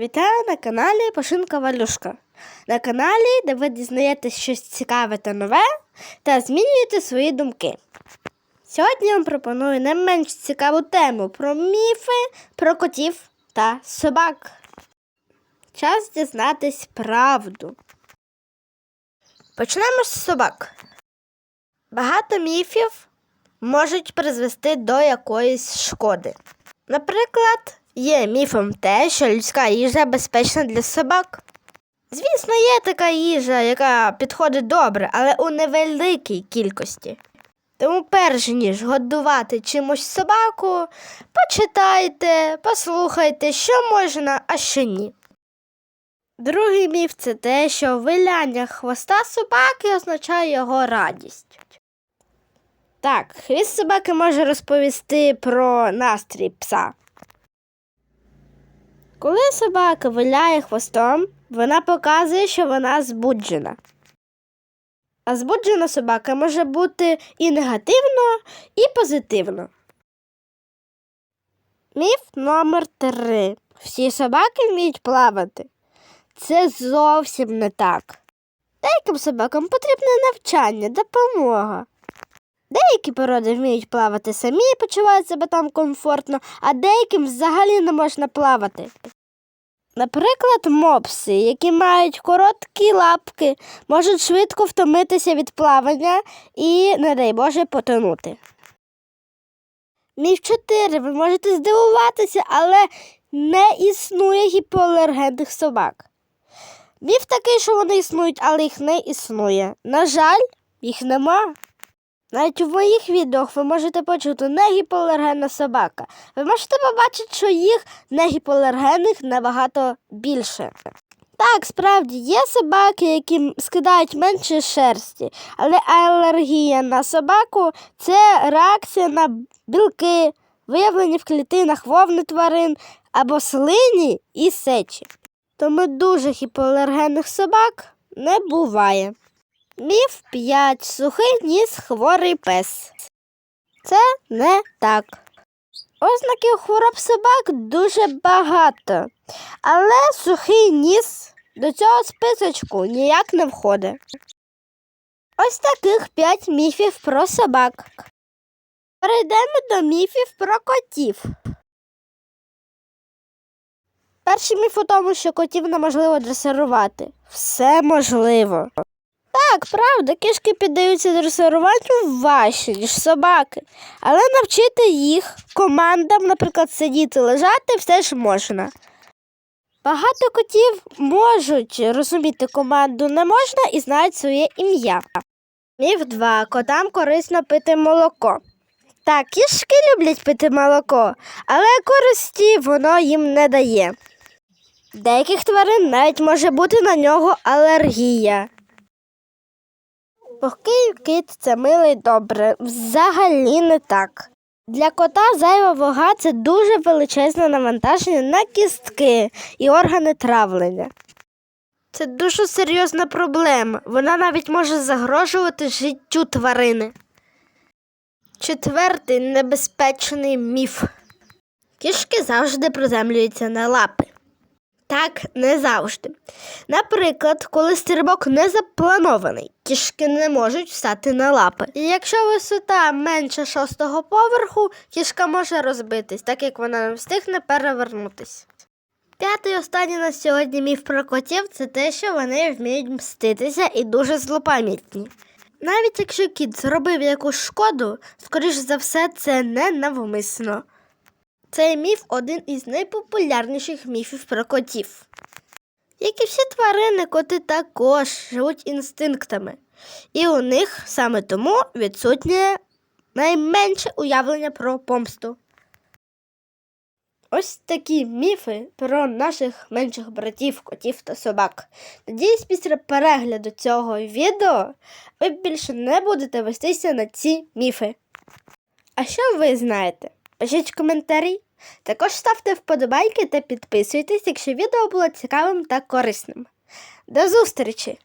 Вітаю на каналі Пашинка Валюшка. На каналі, де ви дізнаєтесь щось цікаве та нове та змінюєте свої думки. Сьогодні я вам пропоную не менш цікаву тему про міфи, про котів та собак. Час дізнатись правду. Почнемо з собак. Багато міфів можуть призвести до якоїсь шкоди. Наприклад, є міфом те, що людська їжа безпечна для собак. Звісно, є така їжа, яка підходить добре, але у невеликій кількості. Тому, перш ніж годувати чимось собаку, почитайте, послухайте, що можна, а що ні. Другий міф це те, що виляння хвоста собаки означає його радість. Так, хвіст собаки може розповісти про настрій пса. Коли собака виляє хвостом, вона показує, що вона збуджена. А збуджена собака може бути і негативно, і позитивно. Міф номер три. Всі собаки вміють плавати. Це зовсім не так. Деяким собакам потрібне навчання, допомога. Деякі породи вміють плавати самі і почувають себе там комфортно, а деяким взагалі не можна плавати. Наприклад, мопси, які мають короткі лапки, можуть швидко втомитися від плавання і, не дай Боже, потонути. Міф 4. Ви можете здивуватися, але не існує гіпоалергенних собак. Міф такий, що вони існують, але їх не існує. На жаль, їх нема. Навіть у моїх відео ви можете почути не гіпоалергенна собака. Ви можете побачити, що їх не гіпоалергенних набагато більше. Так, справді є собаки, які скидають менше шерсті, але алергія на собаку це реакція на білки, виявлені в клітинах вовни тварин або слині і сечі. Тому дуже гіпоалергенних собак не буває. Міф 5. Сухий ніс хворий пес. Це не так. Ознаків хвороб собак дуже багато, але сухий ніс до цього списочку ніяк не входить. Ось таких 5 міфів про собак. Перейдемо до міфів про котів. Перший міф у тому, що котів неможливо дресирувати. Все можливо. Так, правда, кішки піддаються дресируванню важче, ніж собаки. Але навчити їх командам, наприклад, сидіти, лежати, все ж можна. Багато котів можуть розуміти команду не можна і знають своє ім'я. Міф 2. Котам корисно пити молоко. Так, кішки люблять пити молоко, але користі воно їм не дає. Деяких тварин навіть може бути на нього алергія. Пухкий кит це милий добре. Взагалі не так. Для кота зайва вага це дуже величезне навантаження на кістки і органи травлення. Це дуже серйозна проблема. Вона навіть може загрожувати життю тварини. Четвертий небезпечний міф. Кішки завжди приземлюються на лапи. Так, не завжди. Наприклад, коли стрибок не запланований, кішки не можуть встати на лапи. І якщо висота менше шостого поверху, кішка може розбитись, так як вона не встигне перевернутись. П'ятий останній на сьогодні міф про котів це те, що вони вміють мститися і дуже злопам'ятні. Навіть якщо кіт зробив якусь шкоду, скоріш за все, це не навмисно. Цей міф один із найпопулярніших міфів про котів. Як і всі тварини, коти також живуть інстинктами, і у них саме тому відсутнє найменше уявлення про помсту. Ось такі міфи про наших менших братів, котів та собак. Надіюсь, після перегляду цього відео ви більше не будете вестися на ці міфи. А що ви знаєте? Пишіть коментарі. Також ставте вподобайки та підписуйтесь, якщо відео було цікавим та корисним. До зустрічі!